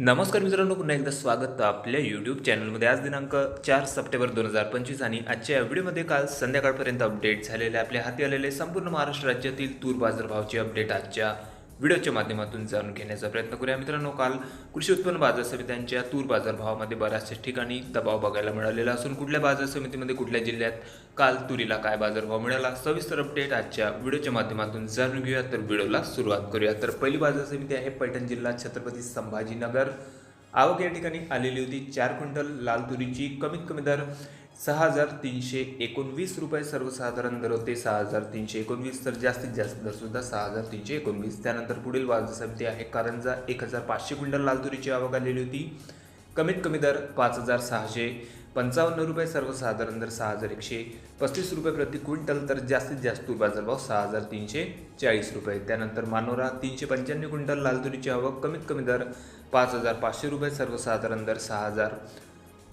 नमस्कार मित्रांनो पुन्हा एकदा स्वागत आपल्या यूट्यूब चॅनलमध्ये आज दिनांक चार सप्टेंबर दोन हजार पंचवीस आणि आजच्या या व्हिडिओमध्ये काल संध्याकाळपर्यंत अपडेट झालेले आपल्या हाती आलेले संपूर्ण महाराष्ट्र राज्यातील तूर बाजारभावाची अपडेट आजच्या व्हिडिओच्या माध्यमातून जाणून घेण्याचा प्रयत्न करूया. मित्रांनो काल कृषी उत्पन्न बाजार समित्यांच्या तूर बाजारभावामध्ये बऱ्याचशा ठिकाणी दबाव बघायला मिळालेला असून कुठल्या बाजार समितीमध्ये कुठल्या जिल्ह्यात काल तुरीला काय बाजारभाव मिळाला? सविस्तर अपडेट आजच्या व्हिडिओच्या माध्यमातून जाणून घेऊया. तर व्हिडिओला सुरुवात करूया. तर पहिली बाजार समिती आहे पैठण जिल्हा छत्रपती संभाजीनगर. आवक या ठिकाणी आलेली होती. चार क्विंटल लाल तुरीची कमीत कमी दर सहा हजार तीनशे एकोणवीस रुपये सर्वसाधारण दर होते. सहा हजार तीनशे एकोणवीस तर जास्तीत जास्त दर सुद्धा सहा हजार तीनशे एकोणवीस. त्यानंतर पुढील बाजार समिती आहे. कारंजा एक हजार पाचशे क्विंटल लालतुरीची आवक आलेली होती कमीत कमी दर पाच हजार सहाशे पंचावन्न रुपये सर्वसाधारण दर सहा हजार एकशे पस्तीस रुपये प्रति क्विंटल तर जास्तीत जास्त तूर बाजारभाव सहा हजार तीनशे चाळीस रुपये. त्यानंतर मानोरा तीनशे पंच्याण्णव क्विंटल लालतुरीची आवक कमीत कमी दर पाच हजार पाचशे रुपये सर्वसाधारण दर सहा हजार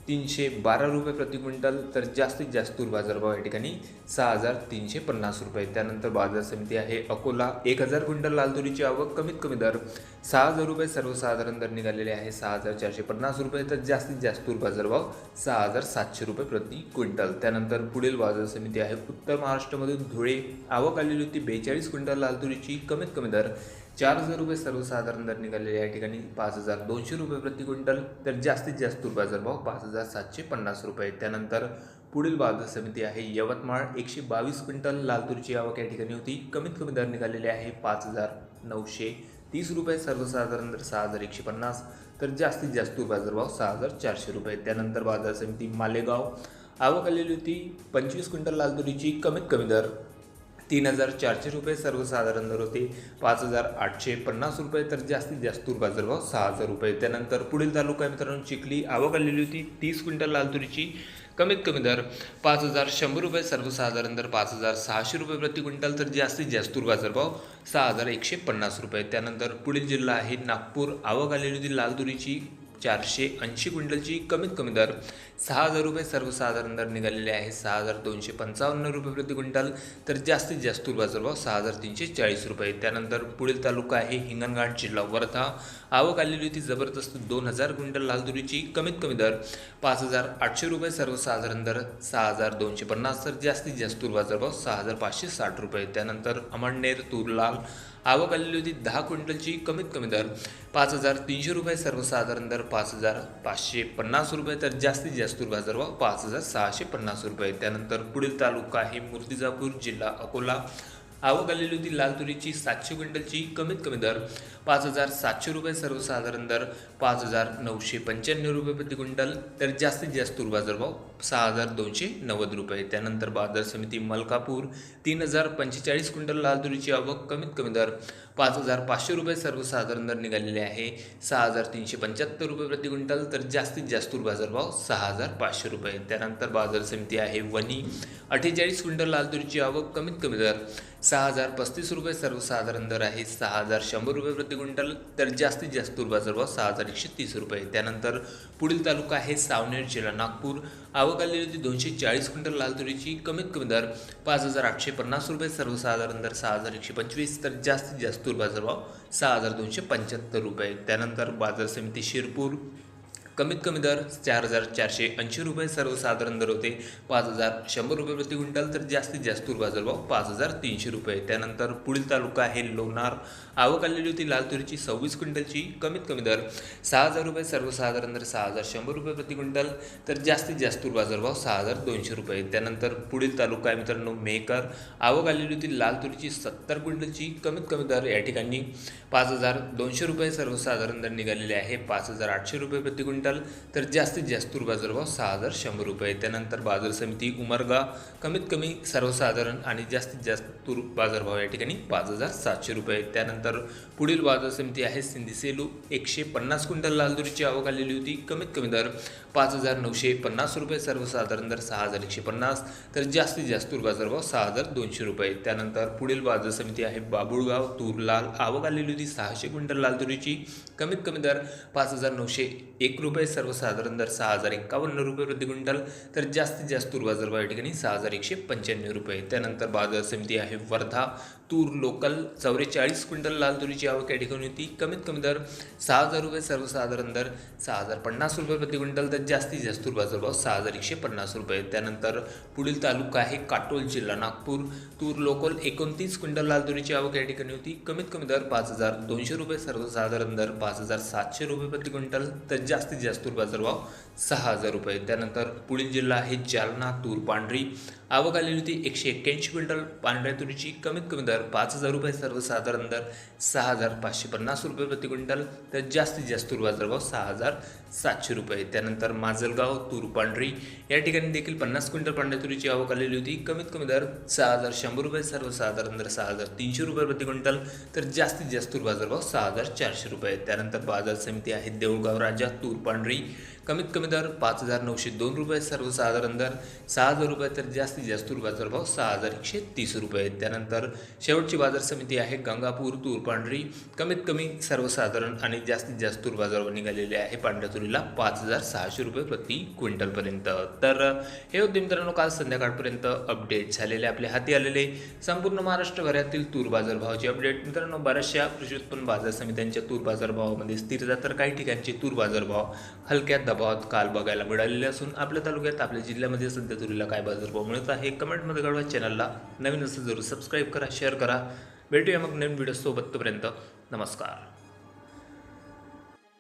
तीनशे बारा रुपये प्रति क्विंटल तर जास्तीत जास्त तूर बाजारभाव या ठिकाणी सहा हजार तीनशे पन्नास रुपये. त्यानंतर बाजार समिती आहे अकोला. एक हजार क्विंटल लाल तुरीची आवक कमीत कमी दर सहा हजार रुपये. सर्वसाधारण दर निघालेले आहे सहा हजार चारशे पन्नास रुपये. तर जास्तीत जास्त तूर बाजारभाव सहा हजार सातशे रुपये प्रति क्विंटल. त्यानंतर पुढील बाजार समिती आहे उत्तर महाराष्ट्रामधून धुळे. आवक आलेली होती बेचाळीस क्विंटल लाल तुरीची कमीत कमी दर चार हजार रुपये. सर्वसाधारण दर निघालेले या ठिकाणी पाच हजार दोनशे रुपये प्रति क्विंटल. तर जास्तीत जास्त तूर बाजारभाव पाच हजार सातशे पन्नास रुपये. त्यानंतर पुढील बाजार समिती आहे यवतमाळ. एकशे बावीस क्विंटल लाल तुरीची आवक या ठिकाणी होती. कमीत कमी दर निघालेले आहे पाच हजार नऊशे तीस रुपये. सर्वसाधारण दर सहा हजार एकशे पन्नास. तर जास्तीत जास्त बाजारभाव सहा हजार चारशे रुपये. त्यानंतर बाजार समिती मालेगाव. आवक आलेली होती. पंचवीस क्विंटल लाल तुरीची कमीत कमी दर तीन हजार चारशे रुपये सर्वसाधारण दर होते. पाच हजार आठशे पन्नास रुपये तर जास्तीत जास्त तूर बाजारभाव सहा हजार रुपये. त्यानंतर पुढील तालुका आहे मित्रांनो चिखली. आवक आलेली होती तीस क्विंटल लाल तुरीची. कमीत कमी दर पाच हजार शंभर रुपये सर्वसाधारण दर पाच हजार सहाशे रुपये प्रति क्विंटल तर जास्तीत जास्त तूर बाजारभाव सहा हजार एकशे पन्नास रुपये. त्यानंतर पुढील जिल्हा आहे नागपूर. आवक आलेली होती लाल तुरीची चारशे ऐंशी क्विंटलची कमीत कमी दर. सहा हजार रुपये सर्वसाधारण दर निघालेले आहे. सहा हजार दोनशे पंचावन्न रुपये प्रति क्विंटल. तर जास्तीत जास्त बाजारभाव सहा हजार तीनशे चाळीस रुपये. त्यानंतर पुढील तालुका आहे हिंगणघाट जिल्हा वर्धा. आवक आलेली होती जबरदस्त दोन हजार क्विंटल लाल तुरीची कमीत कमी दर. पाच हजार आठशे रुपये सर्वसाधारण दर. सहा हजार दोनशे पन्नास तर जास्तीत जास्त तूर बाजारभाव सहा हजार पाचशे साठ रुपये. त्यानंतर अमळनेर तूर लाल आवक आलेली होती दहा क्विंटलची कमीत कमी दर. पाच हजार तीनशे रुपये सर्वसाधारण दर. पाच हजार पाचशे पन्नास रुपये तर जास्तीत जास्त बाजार बाजारभाव पाच हजार सहाशे पन्नास रुपये. त्यानंतर पुढील तालुका आहे मूर्तिजापूर जिल्हा अकोला. आवक आलेली होती लाल तुरीची सातशे क्विंटलची. कमीत कमी दर पाच हजार सातशे रुपये सर्वसाधारण दर पाच हजार नऊशे पंच्याण्णव रुपये प्रति क्विंटल. तर जास्तीत जास्त तूर बाजारभाव सहा हजार दोनशे नव्वद रुपये. त्यानंतर बाजार समिती मलकापूर तीन हजार पंचेचाळीस क्विंटल लाल तुरीची आवक कमीत कमी दर पाच हजार पाचशे रुपये सर्वसाधारण दर निघालेले आहे सहा हजार तीनशे पंच्याहत्तर रुपये प्रति क्विंटल. तर जास्तीत जास्त तूर बाजारभाव सहा हजार पाचशे रुपये. त्यानंतर बाजार समिती आहे वनी अठ्ठेचाळीस क्विंटल लाल तुरीची आवक कमीत कमी दर सहा हजार पस्तीस रुपये सर्वसाधारण दर आहे. सहा हजार शंभर रुपये प्रति क्विंटल तर जास्तीत जास्त तूर बाजारभाव सहा हजार एकशे तीस रुपये. त्यानंतर पुढील तालुका आहे सावनेर जिल्हा नागपूर. आवक आलेली होती दोनशे चाळीस क्विंटल लाल तुरीची. कमीत कमी दर पाच हजार आठशे पन्नास रुपये सर्वसाधारण दर सहा हजार एकशे पंचवीस तर जास्तीत जास्त तूर बाजारभाव सहा हजार दोनशे पंच्याहत्तर रुपये. त्यानंतर बाजार समिती शिरपूर. कमीत कमी दर चार हजार चारशे ऐंशी रुपये सर्वसाधारण दर होते. पाच हजार शंभर रुपये प्रति क्विंटल तर जास्तीत जास्त तूर बाजारभाव पाच हजार तीनशे रुपये. त्यानंतर पुढील तालुका आहे लोणार. आवक आलेली होती लाल तुरीची सव्वीस क्विंटलची कमीत कमी दर सहा हजार रुपये सर्वसाधारण दर सहा हजार शंभर रुपये प्रति क्विंटल तर जास्तीत जास्त तूर बाजारभाव सहा हजार दोनशे रुपये. त्यानंतर पुढील तालुका आहे मित्रांनो मेकर आवक आलेली होती लाल तुरीची सत्तर क्विंटलची कमीत कमी दर या ठिकाणी पाच हजार दोनशे रुपये सर्वसाधारण दर निघालेले आहे. पाच हजार आठशे रुपये प्रति क्विंटल. तर जास्तीत जास्त तूर बाजारभाव सहा हजार शंभर रुपये त्यानंतर बाजार समिती उमरगा कमीत कमी सर्वसाधारण आणि जास्तीत जास्त तूर बाजारभाव या ठिकाणी पाच हजार सातशे रुपये त्यानंतर पुढील बाजार समिती आहे सिंधी सेलू एकशे पन्नास क्विंटल लालदुरीची आवक आलेली होती. कमीत कमी दर पाच हजार नऊशे पन्नास रुपये सर्वसाधारण दर सहा हजार एकशे पन्नास तर जास्तीत जास्त तूर बाजारभाव सहा हजार दोनशे रुपये त्यानंतर पुढील बाजार समिती आहे बाबुळगाव तूर लाल आवक आलेली होती सहाशे क्विंटल लाल तुरीची. कमीत कमी दर पाच हजार नऊशे एक रुपये रुपये सर्वसाधारण दर सहा हजार एकावन्न रुपये प्रति क्विंटल तर जास्तीत जास्त तूर बाजारभाव या ठिकाणी सहा हजार एकशे पंच्याण्णव रुपये. त्यानंतर बाजार समिती आहे वर्धा तूर लोकल चौवेचाळीस क्विंटल लाल तुरीची आवक या ठिकाणी होती. कमीत कमी दर सहा हजार रुपये सर्वसाधारण दर सहा हजार पन्नास रुपये प्रति क्विंटल तर जास्तीत जास्त बाजार भाव सहा हजार एकशे पन्नास रुपये. त्यानंतर पुढील तालुका आहे काटोल जिल्हा नागपूर. तूर लोकल एकोणतीस क्विंटल लाल तुरीची आवक या ठिकाणी होती. कमीत कमी दर पाच हजार दोनशे रुपये सर्वसाधारण दर पाच हजार सातशे रुपये प्रति क्विंटल तर जास्तीत जास्त बाजार भाव सहा हजार रुपये. त्यानंतर पुढील जिल्हा आहे जालना तूर पांढरी. आवक आलेली होती एकशे एक्क्याऐंशी क्विंटल पांढऱ्या तुरीची. कमीत कमी दर पाच हजार रुपये सर्वसाधारण दर सहा हजार पाचशे पन्नास रुपये प्रति क्विंटल. तर जास्तीत जास्त तूर बाजारभाव सहा हजार सातशे रुपये. त्यानंतर माजलगाव तूर पांढरी या ठिकाणी देखील पन्नास क्विंटल पांढऱ्या तुरीची आवक आलेली होती. कमीत कमी दर सहा हजार शंभर रुपये सर्वसाधारण दर सहा हजार तीनशे रुपये प्रति क्विंटल. तर जास्तीत जास्त तूर बाजारभाव सहा हजार चारशे रुपये. त्यानंतर बाजार समिती आहे देऊळगाव राजा तूर पांढरी कमीत कमी दर पाच हजार नऊशे दोन रुपये सर्वसाधारण दर सहा हजार रुपये तर जास्तीत जास्त तूर बाजारभाव सहा हजार एकशे तीस रुपये. त्यानंतर शेवटची बाजार समिती आहे गंगापूर तूर पांढरी कमीत कमी सर्वसाधारण आणि जास्तीत जास्त तूर बाजारभाव निघालेले आहे पांढऱ्या तुरीला पाच हजार सहाशे रुपये प्रति क्विंटलपर्यंत. तर हे होते मित्रांनो काल संध्याकाळपर्यंत अपडेट झालेले आपल्या हाती आलेले. संपूर्ण महाराष्ट्रभरातील तूर बाजारभावाचे अपडेट मित्रांनो बऱ्याचशा कृषी उत्पन्न बाजार समित्यांच्या तूर बाजारभावामध्ये स्थिरता तर काही ठिकाणचे तूर बाजारभाव हलक्या बहुत काल बघायला मिळालेले असून आपल्या तालुक्यात आपल्या जिल्ह्यामध्ये सध्या तुरीला काय बाजारभाव मिळत आहे कमेंटमध्ये कळवा. चॅनलला नवीन असेल जरूर सबस्क्राईब करा शेअर करा. भेटूया मग नवीन व्हिडिओसोबत तोपर्यंत. नमस्कार.